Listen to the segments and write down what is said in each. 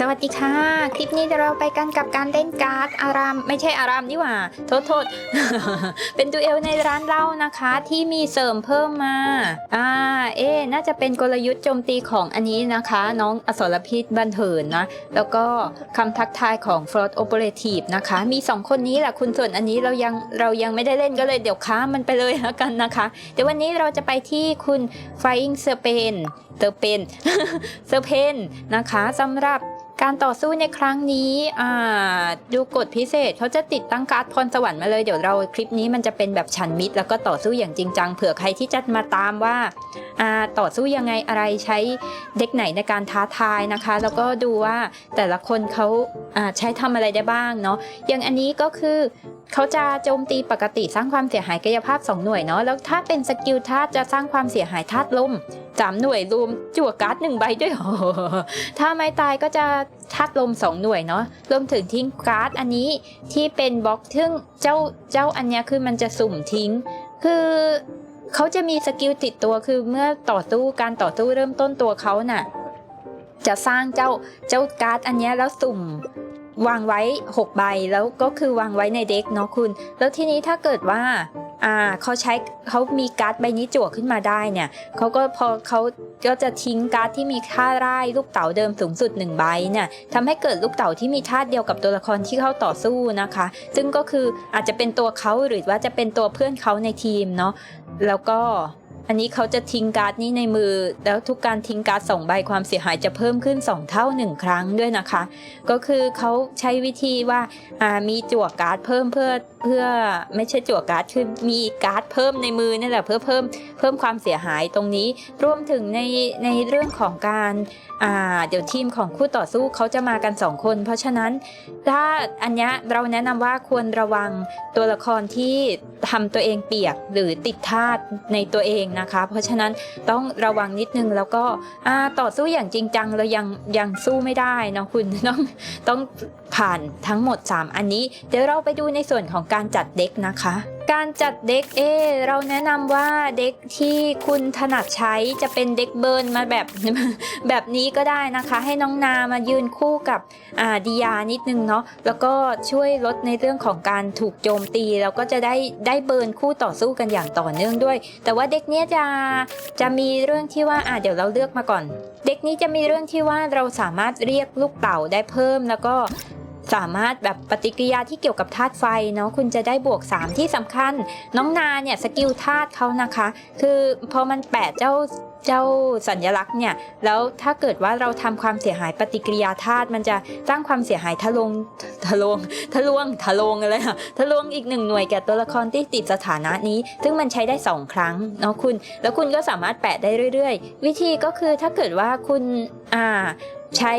สวัสดีค่ะ คลิปนี้เดี๋ยวเราไปกันกับการเล่นการ์ดอาราม ไม่ใช่อารามนี่หว่า โทษโทษ เป็นดูเอลในร้านเหล้านะคะ ที่มีเสริมเพิ่มมา อ่า เอ๊น่าจะเป็นกลยุทธ์โจมตีของอันนี้นะคะ น้องอสรพิษบันเทินนะ แล้วก็คำทักทายของ f r o d Operative นะคะ มี 2 คนนี้แหละคุณส่วนอันนี้เรายังเรายังไม่ได้เล่นก็เลยเดี๋ยวค้ามันไปเลยแล้วกันนะคะ เดี๋ยววันนี้เราจะไปที่คุณ Flying Serpent เตอร์เป็นเซอร์เพนนะคะสำหรับ การต่อสู้ในครั้งนี้ดูกฎพิเศษเขาจะติดตั้งการ์ดพรสวรรค์มาเลย เดี๋ยวเราคลิปนี้มันจะเป็นแบบฉันมิตรแล้วก็ต่อสู้อย่างจริงจังเผื่อใครที่จะมาตามว่าต่อสู้ยังไงอะไรใช้เด็กไหนในการท้าทายนะคะ แล้วก็ดูว่าแต่ละคนเขาาใช้ทำอะไรได้บ้างเนาะอย่างอันนี้ก็คือเขาจะโจมตีปกติสร้างความเสียหายกายภาพ 2 หน่วยเนาะแล้วถ้าเป็นสกิลธาตุจะสร้างความเสียหายธาตุลมสามหน่วยรวมจั่วการ์ดหนึ่งใบด้วยหรอถ้าไม่ตายก็จะทัดลมสองหน่วยเนาะรวมถึงทิ้งการ์ดอันนี้ที่เป็นบล็อกซึ่งเจ้าเจ้าอันเนี้ยคือมันจะสุ่มทิ้ง คือเขาจะมีสกิลติดตัวคือเมื่อต่อสู้การต่อสู้เริ่มต้นตัวเขาน่ะ จะสร้างเจ้าเจ้าการ์ดอันเนี้ยแล้วสุ่มวางไว้ 6 ใบแล้วก็คือวางไว้ในเด็กเนาะคุณ แล้วทีนี้ถ้าเกิดว่า อ่าเขาใช้เขามีการ์ดใบนี้จั่วขึ้นมาได้เนี่ยเขาก็พอเขาก็จะทิ้งการ์ดที่มีค่าร่ายลูกเต๋าเดิมสูงสุด1ใบเนี่ยทำให้เกิดลูกเต๋าที่มีธาตุเดียวกับตัวละครที่เขาต่อสู้นะคะ ซึ่งก็คืออาจจะเป็นตัวเขาหรือว่าจะเป็นตัวเพื่อนเขาในทีมเนาะแล้วก็อันนี้เขาจะทิ้งการ์ดนี้ในมือ แล้วทุกการทิ้งการ์ดสองใบความเสียหายจะเพิ่มขึ้น 2 เท่า 1 ครั้งด้วยนะคะ ก็คือเขาใช้วิธีว่าอ่ามีจั่วการ์ดเพิ่มเพื่อ เพื่อไม่ใช่จั่วการ์ดคือมีการ์ดเพิ่มในมือนี่แหละเพื่อเพิ่มเพิ่มความเสียหายตรงนี้ รวมถึงในในเรื่องของการอ่าเดี๋ยวทีมของคู่ต่อสู้เขาจะมากัน 2 คน เพราะฉะนั้นถ้าอันนี้เราแนะนำว่าควรระวังตัวละครที่ทำตัวเองเปียกหรือติดธาตุในตัวเองนะคะ เพราะฉะนั้นต้องระวังนิดนึงแล้วก็อ่าต่อสู้อย่างจริงจังเรายังยังสู้ไม่ได้นะคุณต้องต้องผ่านทั้งหมด 3 อันนี้ เดี๋ยวเราไปดูในส่วนของการจัดเด็กนะคะการจัดเด็กเอเราแนะนำว่าเด็กที่คุณถนัดใช้จะเป็นเด็กเบิร์นมาแบบแบบนี้ก็ได้นะคะ ให้น้องนามายืนคู่กับอ่าดิยานิดนึงเนาะแล้วก็ช่วยลดในเรื่องของการถูกโจมตีแล้วก็จะได้ได้เบิร์นคู่ต่อสู้กันอย่างต่อเนื่องด้วย แต่ว่าเด็กเนี้ยจะจะมีเรื่องที่ว่าอ่าเดี๋ยวเราเลือกมาก่อน เด็กนี้จะมีเรื่องที่ว่าเราสามารถเรียกลูกเต่าได้เพิ่มแล้วก็ สามารถแบบปฏิกิริยาที่เกี่ยวกับธาตุไฟเนาะคุณจะได้บวก 3 ที่สำคัญ น้องนาเนี่ยสกิลธาตุเขานะคะ คือพอมันแปะเจ้าเจ้าสัญลักษณ์เนี่ย แล้วถ้าเกิดว่าเราทำความเสียหายปฏิกิริยาธาตุมันจะสร้างความเสียหายทะลงทะลวงทะลวงทะลวงอะไรอะทะลวงอีกหนึ่งหน่วยแก่ตัวละครที่ติดสถานะนี้ ซึ่งมันใช้ได้ 2 ครั้งเนาะคุณ แล้วคุณก็สามารถแปะได้เรื่อย ๆ วิธีก็คือถ้าเกิดว่าคุณอ่าใช้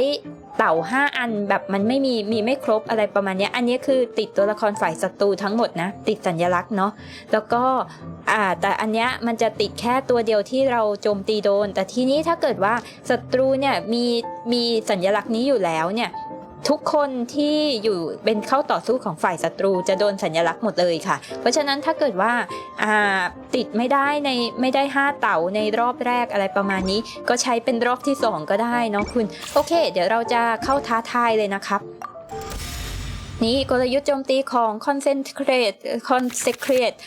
เต่า 5 อันแบบมันไม่มีมีไม่ครบอะไรประมาณนี้อันนี้คือติดตัวละครฝ่ายศัตรูทั้งหมดนะ ติดสัญลักษณ์เนาะแล้วก็อ่าแต่อันเนี้ยมันจะติดแค่ตัวเดียวที่เราโจมตีโดน แต่ทีนี้ถ้าเกิดว่าศัตรูเนี่ยมีมีสัญลักษณ์นี้อยู่แล้วเนี่ย ทุกคนที่อยู่เป็นเข้าต่อสู้ของฝ่ายศัตรูจะโดนสัญลักษณ์หมดเลยค่ะ เพราะฉะนั้นถ้าเกิดว่าาติดไม่ได้ในไม่ได้ 5 เต่าในรอบแรกอะไรประมาณนี้ ก็ใช้เป็นรอบที่ 2 ก็ได้เนาะคุณ โอเค เดี๋ยวเราจะเข้าท้าทายเลยนะครับ นี่กลยุทธ์โจมตีของ Concentrate Consecrate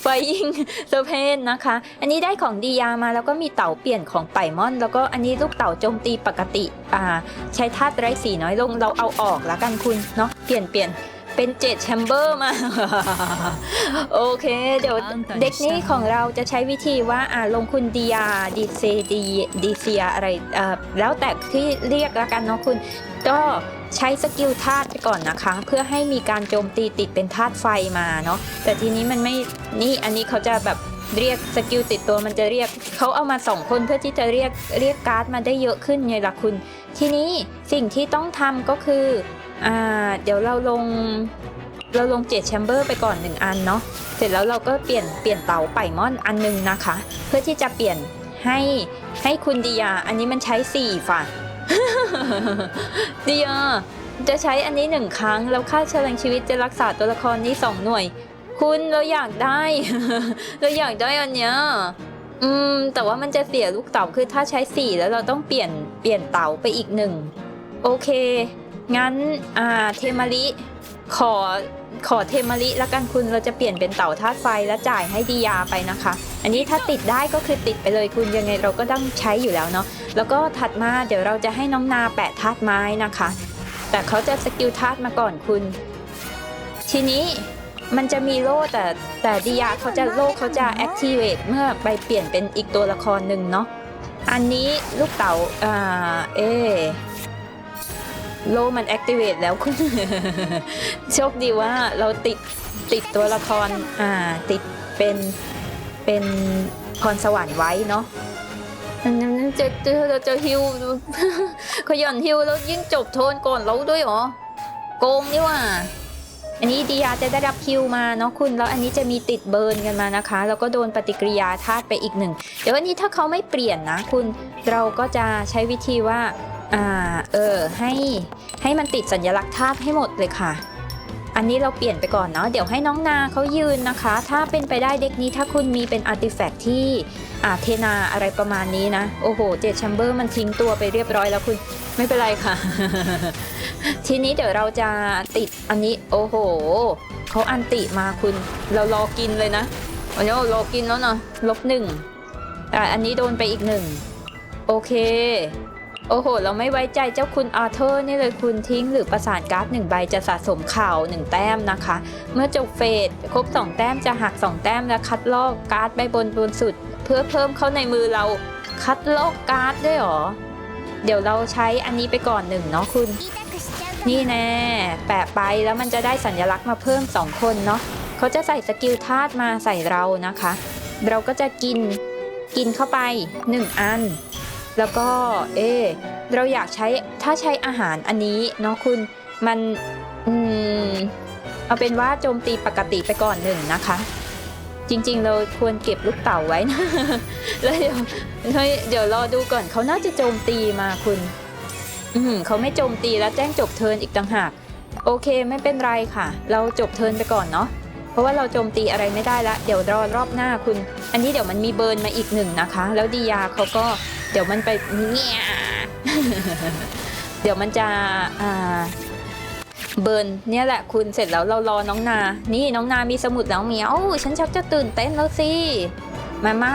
ไฟยิงเซอร์เพนนะคะ อันนี้ได้ของดียามาแล้วก็มีเต่าเปลี่ยนของไป่มอน แล้วก็อันนี้ลูกเต่าโจมตีปกติอ่าใช้ธาตุไร้สีน้อยลงเราเอาออกแล้วกันคุณเนาะเปลี่ยนเปลี่ยนเป็นเจ็ดแชมเบอร์มา โอเค เดี๋ยวเด็กนี้ของเราจะใช้วิธีว่าอ่าลงคุณดียาดีเซดีดีเซียอะไรเอ่อแล้วแต่ที่เรียกแล้วกันเนาะคุณ ก็ ใช้สกิลธาตุไปก่อนนะคะ เพื่อให้มีการโจมตีติดเป็นธาตุไฟมาเนาะแต่ทีนี้มันไม่นี่อันนี้เขาจะแบบเรียกสกิลติดตัวมันจะเรียกเขาเอามาสองคนเพื่อที่จะเรียกเรียกการ์ดมาได้เยอะขึ้นไงล่ะคุณ ทีนี้สิ่งที่ต้องทำก็คืออ่าเดี๋ยวเราลงเราลงเจ็ดแชมเบอร์ไปก่อนหนึ่งอันเนาะเสร็จแล้วเราก็เปลี่ยนเปลี่ยนเตาไปมอนอันหนึงนะคะ เพื่อที่จะเปลี่ยนให้ให้คุณดียา อันนี้มันใช้สี่ฝ่า เดียจะใช้อันนี้หนึ่งครั้ง แล้วค่าเฉลงชีวิตจะรักษาตัวละครนี้สองหน่วย คุณเราอยากได้ เราอยากได้อันเนี้ยอืม แต่ว่ามันจะเสียลูกเต๋าคือถ้าใช้สี่แล้วเราต้องเปลี่ยนเปลี่ยนเต๋าไปอีกหนึ่งโอเค งั้น อ่า เทมาริ ขอ ขอเทมาริแล้วกันคุณเราจะเปลี่ยนเป็นเต่าธาตุไฟแล้วจ่ายให้ดียาไปนะคะ อันนี้ถ้าติดได้ก็คือติดไปเลยคุณยังไงเราก็ต้องใช้อยู่แล้วเนาะแล้วก็ถัดมาเดี๋ยวเราจะให้น้องนาแปะธาตุไม้นะคะ แต่เขาจะสกิลธาตุมาก่อนคุณ ทีนี้มันจะมีโล่แต่แต่ดียาเขาจะโล่เขาจะ activate เมื่อไปเปลี่ยนเป็นอีกตัวละครหนึ่งเนาะอันนี้ลูกเต๋าอ่าเอ โลมัน activate แล้วคุณ โชคดีว่าเราติดติดตัวละครอ่าติดเป็นเป็นพรสวรรค์ไว้เนาะอันนั้นจะจะจะจะฮิวขยันฮิวแล้วยิ่งจบโทนก่อนเราด้วยเหรอโกงนี่ว่า อันนี้ดียาจะได้รับคิวมาเนาะคุณ แล้วอันนี้จะมีติดเบิร์นกันมานะคะ แล้วก็โดนปฏิกิริยาธาตุไปอีกหนึ่ง เดี๋ยวอันนี้ถ้าเขาไม่เปลี่ยนนะคุณ เราก็จะใช้วิธีว่า อ่าเออให้ให้มันติดสัญลักษณ์ธาตุให้หมดเลยค่ะ อันนี้เราเปลี่ยนไปก่อนเนาะเดี๋ยวให้น้องนาเขายืนนะคะ ถ้าเป็นไปได้เด็กนี้ถ้าคุณมีเป็นอาร์ติแฟกต์ที่อ่าเทนาอะไรประมาณนี้นะ โอ้โหเจดแชมเบอร์มันทิ้งตัวไปเรียบร้อยแล้วคุณไม่เป็นไรค่ะ ทีนี้เดี๋ยวเราจะติดอันนี้โอ้โหเขาอันติมาคุณเรารอกินเลยนะอันนี้รอกินแล้วเนาะลบหนึ่งแต่อันนี้โดนไปอีกหนึ่งโอเค โอ้โห เราไม่ไว้ใจเจ้าคุณอาเธอร์นี่เลยคุณทิ้งหรือประสานการ์ดหนึ่งใบจะสะสมข่าวหนึ่งแต้มนะคะ เมื่อจบเฟสครบ 2 แต้มจะหัก 2 แต้มและคัดลอกการ์ดใบบนบนสุด เพื่อเพิ่มเข้าในมือเราคัดลอกการ์ดด้วยหรอ เดี๋ยวเราใช้อันนี้ไปก่อนหนึ่งเนาะคุณ นี่แน่แปะไปแล้วมันจะได้สัญลักษณ์มาเพิ่ม 2 คนเนาะเขาจะใส่สกิลธาตุมาใส่เรานะคะ เราก็จะกินกินเข้าไป 1 อัน แล้วก็เออเราอยากใช้ถ้าใช้อาหารอันนี้เนาะคุณมันอืมเอาเป็นว่าโจมตีปกติไปก่อนหนึ่งนะคะ จริงๆ เราควรเก็บลูกเต่าไว้นะแล้วเดี๋ยวเดี๋ยวรอดูก่อนเขาน่าจะโจมตีมาคุณ อืมเขาไม่โจมตีแล้วแจ้งจบเทินอีกต่างหากโอเคไม่เป็นไรค่ะ เราจบเทินไปก่อนเนาะเพราะว่าเราโจมตีอะไรไม่ได้ละเดี๋ยวรอรอบหน้าคุณ อันนี้เดี๋ยวมันมีเบิร์นมาอีกหนึ่งนะคะ แล้วดียาเขาก็ เดี๋ยวมันไปเงี้ยเดี๋ยวมันจะอ่าเบิร์นเนี่ยแหละคุณเสร็จแล้วเรารอน้องนา นี่น้องนามีสมุดแล้วเมียวฉันชักจะตื่นเต้นแล้วสิ มาม่า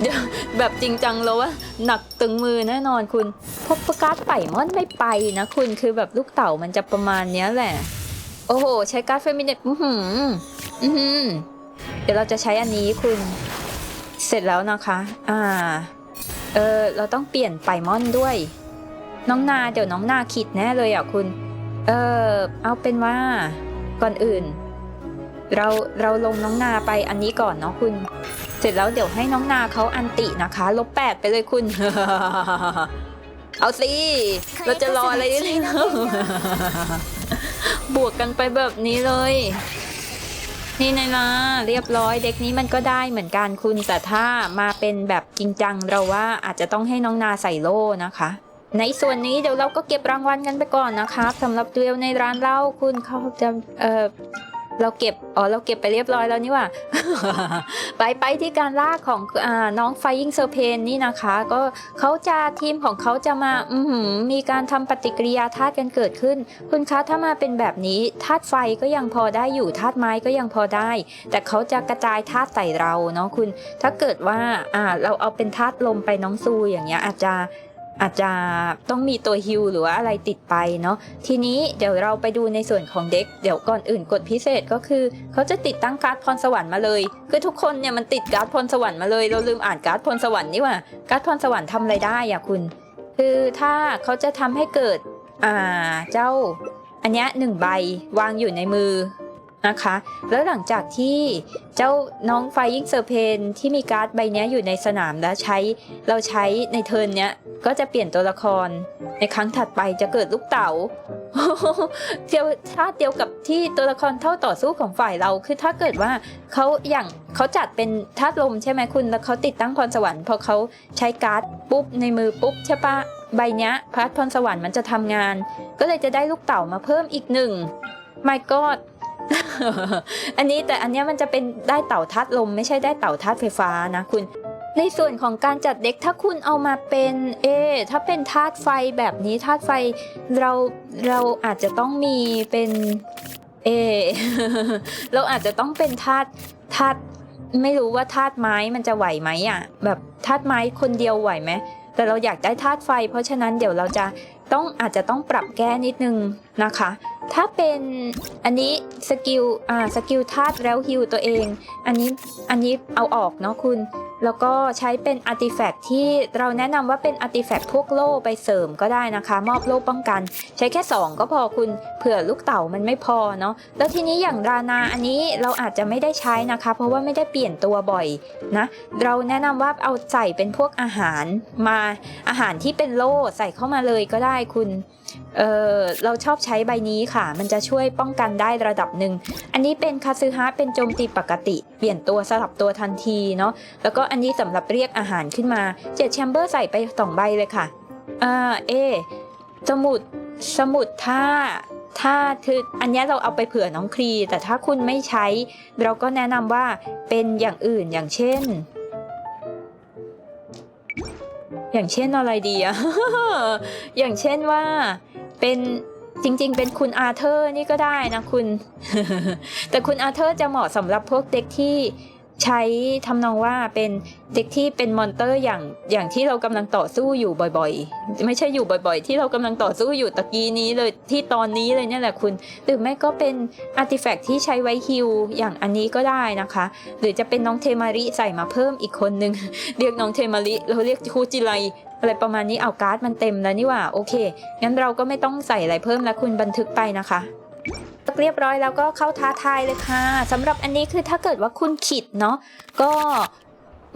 เดี๋ยวแบบจริงจังแล้วว่าหนักตึงมือแน่นอนคุณพบประกาศไป่ม่อนไม่ไปนะคุณคือแบบลูกเต่ามันจะประมาณเนี้ยแหละ โอ้โห ใช้การ์ดเฟมินิตอื้อหืออือหือเดี๋ยวเราจะใช้อันนี้คุณ เสร็จแล้วนะคะ อ่า เออ เราต้องเปลี่ยนไป่ม่อนด้วย น้องนาเดี๋ยวน้องนาขิดแน่เลยอะคุณ เออ เอาเป็นว่า ก่อนอื่น เรา เราลงน้องนาไปอันนี้ก่อนเนาะคุณ เสร็จแล้วเดี๋ยวให้น้องนาเขาอันตินะคะ ลบแปดไปเลยคุณ เอาสิ เราจะรออะไรด้เลยเนะบวกกันไปแบบนี้เลย นี่นายนาเรียบร้อยเด็กนี้มันก็ได้เหมือนกันคุณแต่ถ้ามาเป็นแบบจริงจังเราว่าอาจจะต้องให้น้องนาใส่โล่นะคะ ในส่วนนี้เดี๋ยวเราก็เก็บรางวัลกันไปก่อนนะคะสำหรับดูเอลในร้านเหล้าคุณเขาจะเออ เราเก็บ อ๋อ เราเก็บไปเรียบร้อยแล้วนี่ว่า ไปไปที่การล่าของอน้องไฟยิงเซอร์เพนนี่นะคะ ก็เขาจะทีมของเขาจะมา อืมีการทำปฏิกิริยาธาตุกันเกิดขึ้น คุณคะถ้ามาเป็นแบบนี้ธาตุไฟก็ยังพอได้อยู่ธาตุไม้ก็ยังพอได้ แต่เขาจะกระจายธาตุใส่เราเนาะคุณ ถ้าเกิดว่า อ่า เราเอาเป็นธาตุลมไปน้องซูอย่างเงี้ยอาจจะ อาจจะต้องมีตัวฮิลหรือว่าอะไรติดไปเนาะทีนี้เดี๋ยวเราไปดูในส่วนของเด็ก เดี๋ยวก่อนอื่นกดพิเศษก็คือ เขาจะติดตั้งการ์ดพรสวรรค์มาเลย คือทุกคนเนี่ยมันติดการ์ดพรสวรรค์มาเลย เราลืมอ่านการ์ดพรสวรรค์นี่ว่าการ์ดพรสวรรค์ทำอะไรได้อะคุณ คือถ้าเขาจะทำให้เกิด อ่าเจ้า อันเนี้ยหนึ่งใบวางอยู่ในมือ นะคะ แล้วหลังจากที่เจ้าน้องไฟยิงเซอร์เพนที่มีการ์ดใบนี้อยู่ในสนามแล้วใช้เราใช้ในเทิร์นเนี้ยก็จะเปลี่ยนตัวละคร ในครั้งถัดไปจะเกิดลูกเต๋าเดียวถ้าเดียวกับที่ตัวละครเท่าต่อสู้ของฝ่ายเราคือถ้าเกิดว่าเขาอย่างเขาจัดเป็นธาตุลมใช่ไหมคุณแล้วเขาติดตั้งพรสวรรค์พอเขาใช้การ์ดปุ๊บในมือปุ๊บใช่ปะใบเนี้ยพาร์ทพรสวรรค์มันจะทำงาน ก็เลยจะได้ลูกเต่ามาเพิ่มอีกหนึ่ง my god อันนี้แต่อันนี้มันจะเป็นได้เต่าธาตุลม ไม่ใช่ได้เต่าธาตุไฟฟ้านะคุณ ในส่วนของการจัดเด็กถ้าคุณเอามาเป็นเอถ้าเป็นธาตุไฟแบบนี้ธาตุไฟเราเราอาจจะต้องมีเป็นเออเราอาจจะต้องเป็นธาตุธาตุไม่รู้ว่าธาตุไม้มันจะไหวไหมอะ แบบธาตุไม้คนเดียวไหวไหมแต่เราอยากได้ธาตุไฟ เพราะฉะนั้นเดี๋ยวเราจะต้องอาจจะต้องปรับแก้นิดนึงนะคะ ถ้าเป็นอันนี้สกิลอ่าสกิลธาตุแล้วฮิวตัวเอง อันนี้อันนี้เอาออกเนาะคุณแล้วก็ใช้เป็นอาร์ติแฟกที่เราแนะนำว่าเป็นอาร์ติแฟกพวกโล่ไปเสริมก็ได้นะคะ มอบโล่ป้องกัน ใช้แค่ 2 ก็พอคุณเผื่อลูกเต่ามันไม่พอเนาะแล้วทีนี้อย่างรานาอันนี้เราอาจจะไม่ได้ใช้นะคะ เพราะว่าไม่ได้เปลี่ยนตัวบ่อยนะ เราแนะนำว่าเอาใส่เป็นพวกอาหารมาอาหารที่เป็นโล่ใส่เข้ามาเลยก็ได้คุณเออเราชอบใช้ใบนี้ค่ะ มันจะช่วยป้องกันได้ระดับหนึ่ง อันนี้เป็นคาซึฮะเป็นโจมตีปกติ เปลี่ยนตัวสลับตัวทันทีเนาะแล้วก็อันนี้สำหรับเรียกอาหารขึ้นมาเจ็ดแชมเบอร์ใส่ไปสองใบเลยค่ะอ่าเอสมุดสมุดถ้าถ้าคืออันนี้เราเอาไปเผื่อน้องครี แต่ถ้าคุณไม่ใช้ เราก็แนะนำว่าเป็นอย่างอื่นอย่างเช่น อย่างเช่นอะไรดีอะอย่างเช่นว่าเป็นจริง ๆ เป็นคุณอาเธอร์นี่ก็ได้นะคุณ แต่คุณอาเธอร์จะเหมาะสำหรับพวกเด็กที่ ใช้ทำนองว่าเป็นเด็กที่เป็นมอนเตอร์อย่างอย่างที่เรากำลังต่อสู้อยู่บ่อยๆ ไม่ใช่อยู่บ่อย ๆ ที่เรากำลังต่อสู้อยู่ตะกี้นี้เลยที่ตอนนี้เลยเนี่ยแหละคุณ หรือไม่ก็เป็นอาร์ติแฟกต์ที่ใช้ไว้ฮิลอย่างอันนี้ก็ได้นะคะ หรือจะเป็นน้องเทมาริใส่มาเพิ่มอีกคนนึง เรียกน้องเทมาริเราเรียกคูจิไลอะไรประมาณนี้เอาการ์ดมันเต็มแล้วนี่ว่าโอเคงั้นเราก็ไม่ต้องใส่อะไรเพิ่มแล้วคุณบันทึกไปนะคะ เรียบร้อยแล้วก็เข้าท้าทายเลยค่ะสำหรับอันนี้คือถ้าเกิดว่าคุณขิดเนาะก็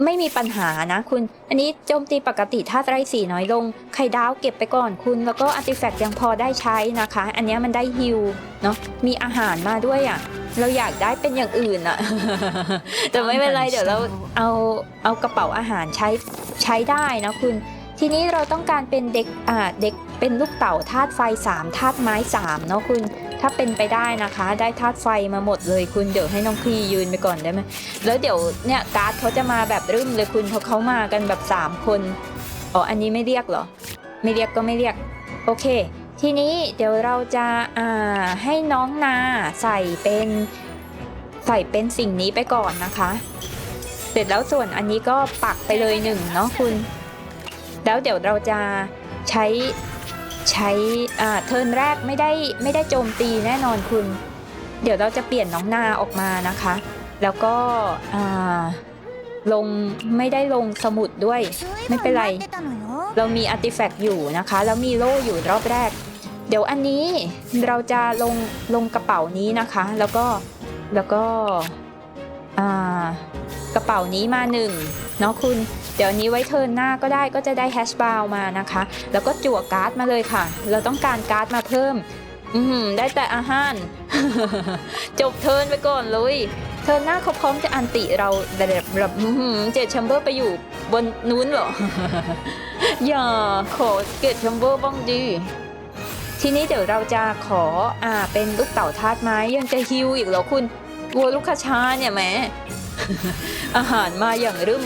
ไม่มีปัญหานะคุณ อันนี้โจมตีปกติธาตุไร้สีน้อยลง ไข่ดาวเก็บไปก่อนคุณ แล้วก็อาร์ติแฟกต์ยังพอได้ใช้นะคะ อันนี้มันได้ฮิลเนาะ มีอาหารมาด้วยอะ เราอยากได้เป็นอย่างอื่นอะแต่ไม่เป็นไรเดี๋ยวเราเอาเอากระเป๋าอาหารใช้ใช้ได้นะคุณ ทีนี้เราต้องการเป็นเด็กอ่าเด็กเป็นลูกเต่าธาตุไฟ3ธาตุไม้3เนาะคุณ ถ้าเป็นไปได้นะคะ ได้ธาตุไฟมาหมดเลยคุณเดี๋ยวให้น้องครียืนไปก่อนได้ไหมแล้วเดี๋ยวเนี่ยการ์ดเขาจะมาแบบรึมเลยคุณเพราะเขามากันแบบ 3 คนอ๋ออันนี้ไม่เรียกเหรอ ไม่เรียกก็ไม่เรียก โอเค ทีนี้เดี๋ยวเราจะอ่าให้น้องนาใส่เป็นใส่เป็นสิ่งนี้ไปก่อนนะคะ เสร็จแล้วส่วนอันนี้ก็ปักไปเลยหนึ่งเนาะคุณ แล้วเดี๋ยวเราจะใช้ ใช้เทิร์นแรกไม่ได้ไม่ได้โจมตีแน่นอนคุณ เดี๋ยวเราจะเปลี่ยนน้องนาออกมานะคะ แล้วก็ลงไม่ได้ลงสมุดด้วย ไม่เป็นไร เรามีอาร์ติแฟกต์อยู่นะคะ แล้วมีโล่อยู่รอบแรก เดี๋ยวอันนี้เราจะลงลงกระเป๋านี้นะคะ แล้วก็แล้วก็กระเป๋านี้มาหนึ่งเนาะคุณ เดี๋ยวนี้ไว้เทิร์นหน้าก็ได้ก็จะได้แฮชบาวมานะคะ แล้วก็จั่วการ์ดมาเลยค่ะ เราต้องการการ์ดมาเพิ่ม อืมได้แต่อาหาร จบเทิร์นไปก่อนเลยเทิร์นหน้าเขาพร้อมจะอันติเราแบบแบบเจ็ดแชมเบอร์ไปอยู่บนนู้นเหรอ อย่าขอเกตแชมเบอร์บ้างดีทีนี้เดี๋ยวเราจะขออ่าเป็นลูกเต่าทาดไม้ยังจะฮิวอีกเหรอคุณวัวลูกคาชาเนี่ยแหมอาหารมาอย่างรึม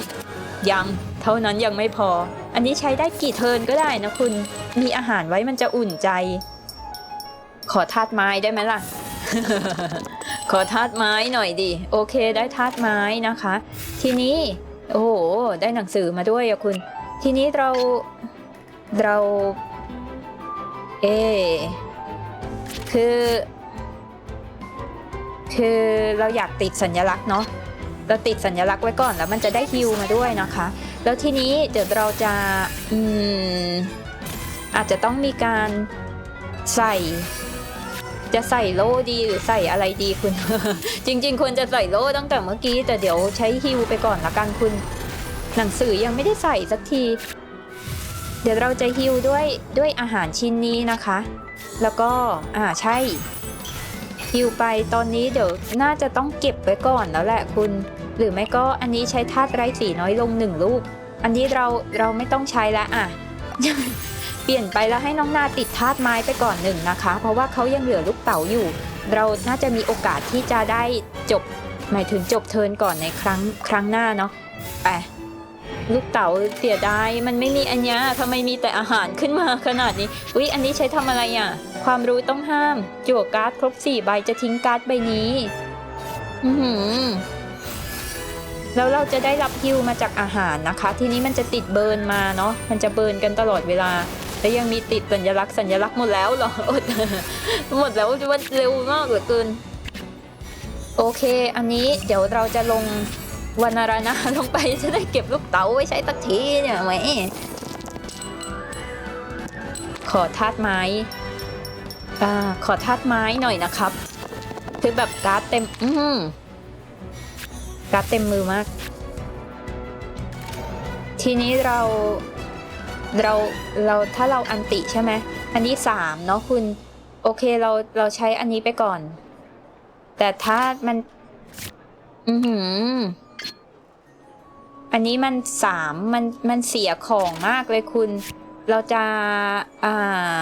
ยังเท่านั้นยังไม่พอ อันนี้ใช้ได้กี่เทิร์นก็ได้นะคุณ มีอาหารไว้มันจะอุ่นใจ ขอทาดไม้ได้ไหมล่ะ ขอทาดไม้หน่อยดิโอเคได้ทาดไม้นะคะ ทีนี้โอ้โหได้หนังสือมาด้วยอะคุณ ทีนี้เราเรา เอ คือ คือเราอยากติดสัญลักษณ์เนาะ เราติดสัญลักษณ์ไว้ก่อนแล้วมันจะได้ฮิวมาด้วยนะคะ แล้วทีนี้เดี๋ยวเราจะอืมอาจจะต้องมีการใส่ จะใส่โล่ดีหรือใส่อะไรดีคุณ จริง ๆควรจะใส่โล่ตั้งแต่เมื่อกี้แต่เดี๋ยวใช้ฮิวไปก่อนละกันคุณ หนังสือยังไม่ได้ใส่สักที เดี๋ยวเราจะฮิวด้วยด้วยอาหารชิ้นนี้นะคะ แล้วก็อ่าใช่ฮิวไปตอนนี้เดี๋ยวน่าจะต้องเก็บไว้ก่อนแล้วแหละคุณ หรือไม่ก็อันนี้ใช้ธาตุไร้สีน้อยลงหนึ่งลูก อันนี้เราเราไม่ต้องใช้แล้วอะ เปลี่ยนไปแล้วให้น้องนาติดธาตุไม้ไปก่อนหนึ่งนะคะ เพราะว่าเขายังเหลือลูกเต๋าอยู่ เราน่าจะมีโอกาสที่จะได้จบ หมายถึงจบเทินก่อนในครั้งครั้งหน้าเนาะไปลูกเต๋าเสียดายมันไม่มีอันเนี้ทำไมมีแต่อาหารขึ้นมาขนาดนี้อุ๊ยอันนี้ใช้ทำอะไรอะ ความรู้ต้องห้ามจั่วการ์ดครบสี่ใบจะทิ้งการ์ดใบนี้ อือหือ แล้วเราจะได้รับฮิวมาจากอาหารนะคะ ทีนี้มันจะติดเบิร์นมาเนาะมันจะเบิร์นกันตลอดเวลา แล้วยังมีติดสัญลักษณ์สัญลักษณ์หมดแล้วเหรอดหมดแล้วว่าเร็วมากเหลือเกินโอเค อันนี้เดี๋ยวเราจะลงวรรารณะลงไปจะได้เก็บลูกเต๋าไว้ใช้ตักทีเนี่ยไหมขอธาตุไม้อ่าขอธาตุไม้หน่อยนะครับ คือแบบการ์ดเต็ม อืม การ์ดเต็มมือมาก ทีนี้เราเราเราถ้าเราอันติใช่ไหมอันนี้สามเนาะคุณ โอเคเราเราใช้อันนี้ไปก่อน แต่ถ้ามัน อือหือ อันนี้มันสามมันมันเสียของมากเลยคุณ เราจะ อ่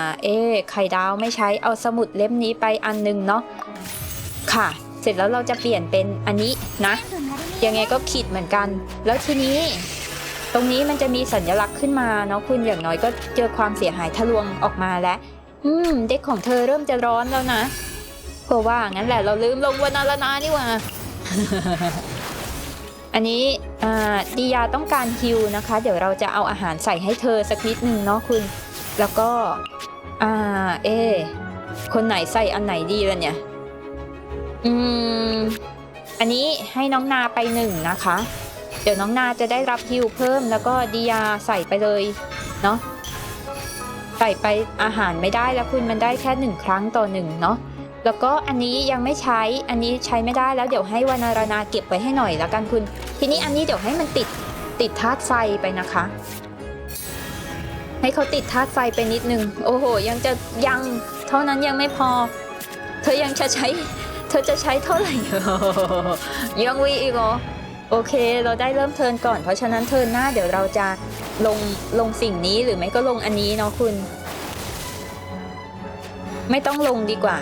า เอ๊ไข่ดาวไม่ใช้เอาสมุดเล่มนี้ไปอันหนึงเนาะค่ะ เสร็จแล้วเราจะเปลี่ยนเป็นอันนี้นะ ยังไงก็ขีดเหมือนกัน แล้วทีนี้ ตรงนี้มันจะมีสัญลักษณ์ขึ้นมาเนาะคุณอย่างน้อยก็เจอความเสียหายทะลวงออกมาแล้ว อืม เด็กของเธอเริ่มจะร้อนแล้วนะเพราะว่างั้นแหละเราลืมลงวันนาละนานี่หว่าอันนี้ดียาต้องการฮิวนะคะ เดี๋ยวเราจะเอาอาหารใส่ให้เธอสักนิดหนึ่งเนาะคุณ แล้วก็อ่าเอ คนไหนใส่อันไหนดีล่ะเนี่ย อืม อันนี้ให้น้องนาไปหนึ่งนะคะ เดี๋ยวน้องนาจะได้รับฮิวเพิ่มแล้วก็ดียาใส่ไปเลยเนาะใส่ไปอาหารไม่ได้แล้วคุณมันได้แค่หนึ่งครั้งต่อหนึ่งเนาะแล้วก็อันนี้ยังไม่ใช้ อันนี้ใช้ไม่ได้แล้วเดี๋ยวให้วรรณารณาเก็บไว้ให้หน่อยแล้วกันคุณ ทีนี้อันนี้เดี๋ยวให้มันติดติดธาตุไฟไปนะคะ ให้เขาติดธาตุไฟไปนิดนึง โอ้โห ยังจะยังเท่านั้นยังไม่พอ เธอยังจะใช้ ธอจะใช้เท่าไหร่ ยังวีอีกเหรอ โอเค เราได้เริ่มเทิร์นก่อน เพราะฉะนั้นเทิร์นหน้าเดี๋ยวเราจะลงลงสิ่งนี้หรือไม่ก็ลงอันนี้เนาะคุณ ไม่ต้องลงดีกว่า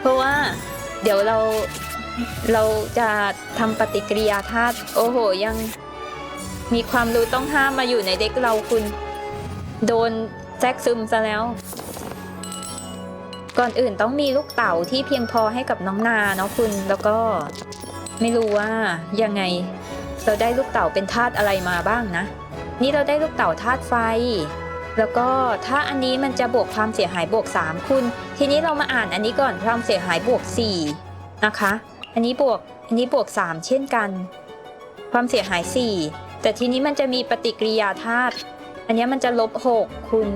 เพราะว่าเดี๋ยวเราเราจะทำปฏิกิริยาธาตุโอ้โห ยังมีความรู้ต้องห้ามมาอยู่ในเด็กเราคุณ โดนแทรกซึมซะแล้ว ก่อนอื่นต้องมีลูกเต๋าที่เพียงพอให้กับน้องนาเนาะคุณแล้วก็ไม่รู้ว่ายังไง เราได้ลูกเต๋าเป็นธาตุอะไรมาบ้างนะ นี่เราได้ลูกเต๋าธาตุไฟ แล้วก็ถ้าอันนี้มันจะบวกความเสียหายบวก 3 คุณ ทีนี้เรามาอ่านอันนี้ก่อนความเสียหายบวก 4 นะคะ อันนี้บวกอันนี้บวก 3 เช่นกัน ความเสียหาย 4 แต่ทีนี้มันจะมีปฏิกิริยาธาตุอันนี้มันจะลบ 6 คุณ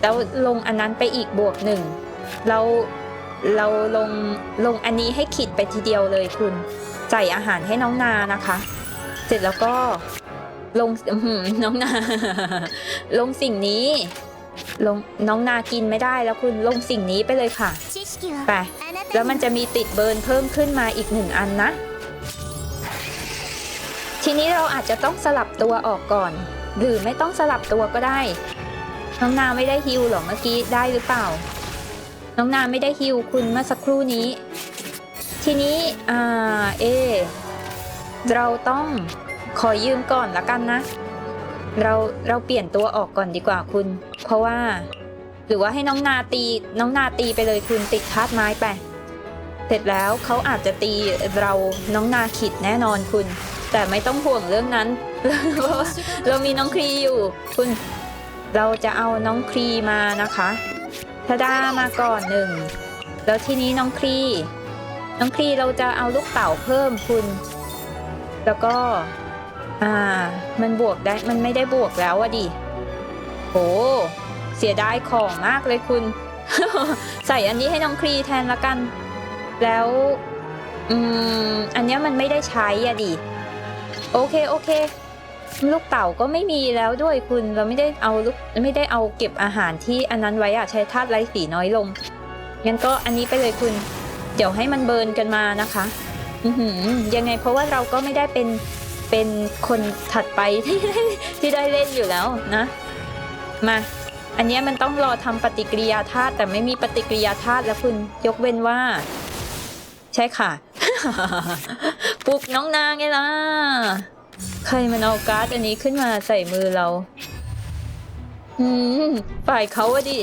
แล้วลงอันนั้นไปอีกบวก 1 เราเราลงลงอันนี้ให้ขีดไปทีเดียวเลยคุณใส่อาหารให้น้องนานะคะ เสร็จแล้วก็ลงอื้อหือน้องนา ลงสิ่งนี้ ลงน้องนากินไม่ได้แล้วคุณลงสิ่งนี้ไปเลยค่ะไปแล้วมันจะมีติดเบิร์นเพิ่มขึ้นมาอีกหนึ่งอันนะ ทีนี้เราอาจจะต้องสลับตัวออกก่อน หรือไม่ต้องสลับตัวก็ได้น้องนาไม่ได้ฮิวหรอเมื่อกี้ได้หรือเปล่า น้องนาไม่ได้ฮิวคุณเมื่อสักครู่นี้ ทีนี้อ่าเอ เราต้องขอยืมก่อนละกันนะ เราเราเปลี่ยนตัวออกก่อนดีกว่าคุณ เพราะว่า หรือว่าให้น้องนาตีน้องนาตีไปเลยคุณติดธาตุไม้ไปเสร็จแล้วเขาอาจจะตีเราน้องนาขิดแน่นอนคุณ แต่ไม่ต้องห่วงเรื่องนั้นเพราะว่าเรามีน้องครีอยู่ คุณ เราจะเอาน้องครีมานะคะ ทาดามาก่อนหนึ่ง แล้วทีนี้น้องครีน้องครีเราจะเอาลูกเต๋าเพิ่มคุณ แล้วก็ อ่า มันบวกได้ มันไม่ได้บวกแล้วอะดิ โห เสียดายของมากเลยคุณ ใส่อันนี้ให้น้องครีแทนละกัน แล้ว อืม อันนี้มันไม่ได้ใช้อะดิ โอเค โอเค ลูกเต่าก็ไม่มีแล้วด้วยคุณเราไม่ได้เอาลูกไม่ได้เอาเก็บอาหารที่อันนั้นไว้อะใช้ธาตุไร้สีน้อยลงงั้นก็อันนี้ไปเลยคุณ เดี๋ยวให้มันเบิร์นกันมานะคะ อืยังไงเพราะว่าเราก็ไม่ได้เป็นเป็นคนถัดไปที่ได้ที่ได้เล่นอยู่แล้วนะ มาอันนี้มันต้องรอทำปฏิกิริยาธาตุแต่ไม่มีปฏิกิริยาธาตุแล้วคุณยกเว้นว่า ใช่ค่ะ ปลุกน้องนางไงล่ะ ใครมันเอาการ์ดอันนี้ขึ้นมาใส่มือเรา อืม ฝ่ายเขาอะดิ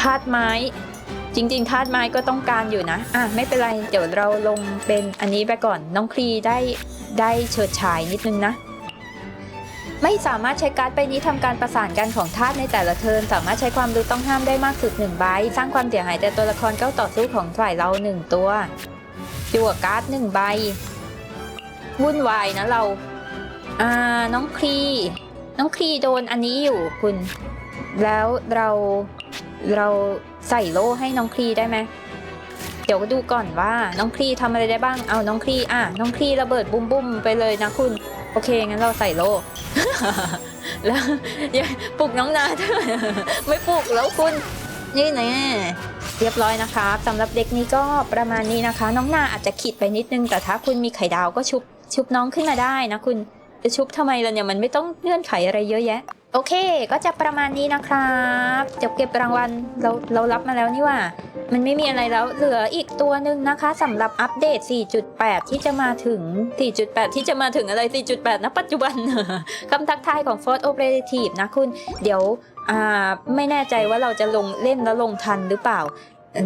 ธาตุไม้ จริงๆธาตุไม้ก็ต้องการอยู่นะ อะ ไม่เป็นไร เดี๋ยวเราลงเป็นอันนี้ไปก่อน น้องครีได้ได้เฉิดฉายนิดนึงนะ ไม่สามารถใช้การ์ดใบนี้ทำการประสานกันของธาตุในแต่ละเทิร์น สามารถใช้ความรู้ต้องห้ามได้มากสุดหนึ่งใบ สร้างความเสียหายแต่ตัวละครเก้าต่อสู้ของฝ่ายเราหนึ่งตัวจั่วการ์ดหนึ่งใบ วุ่นวายนะเรา อ่าน้องครีน้องครีโดนอันนี้อยู่คุณ แล้วเราเราใส่โล่ให้น้องครีได้ไหมเดี๋ยวดูก่อนว่าน้องครีทำอะไรได้บ้าง เอาน้องครีอะน้องครีระเบิดบุ้มบุ้มๆไปเลยนะคุณ โอเคงั้นเราใส่โล่แล้วอย่าปลุกน้องนาด้วยไม่ปลุกแล้วคุณ นี่แน่เรียบร้อยนะครับสำหรับเด็กนี้ก็ประมาณนี้นะคะ น้องนาอาจจะขิดไปนิดนึง แต่ถ้าคุณมีไข่ดาวก็ชุบ ชุบน้องขึ้นมาได้นะคุณจะชุบทำไมล่ะเนี่ยมันไม่ต้องเงื่อนไขอะไรเยอะแยะ โอเค ก็จะประมาณนี้นะครับจบเก็บรางวัลเราเรารับมาแล้วนี่ว่า มันไม่มีอะไรแล้วเหลืออีกตัวหนึ่งนะคะสำหรับอัปเดต 4.8 ที่จะมาถึง 4.8 ที่จะมาถึงอะไร 4.8นะปัจจุบันคำทักทายของ Ford Operative นะคุณ เดี๋ยวอ่าไม่แน่ใจว่าเราจะลงเล่นแล้วลงทันหรือเปล่า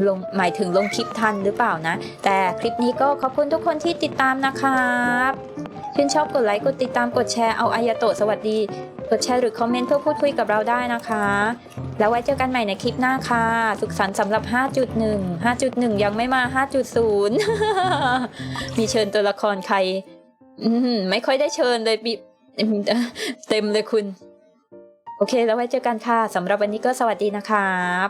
ลงหมายถึงลงคลิปทันหรือเปล่านะ แต่คลิปนี้ก็ขอบคุณทุกคนที่ติดตามนะครับชื่นชอบกดไลค์กดติดตามกดแชร์เอาอายาโตสวัสดี กดแชร์หรือคอมเมนต์เพื่อพูดคุยกับเราได้นะคะ แล้วไว้เจอกันใหม่ในคลิปหน้าค่ะ สุขสันต์สำหรับ 5.1 5.1 ยังไม่มา 5.0 มีเชิญตัวละครใครไม่ค่อยได้เชิญเลยปิเต็มเลยคุณ โอเค แล้วไว้เจอกันค่ะสำหรับวันนี้ก็สวัสดีนะครับ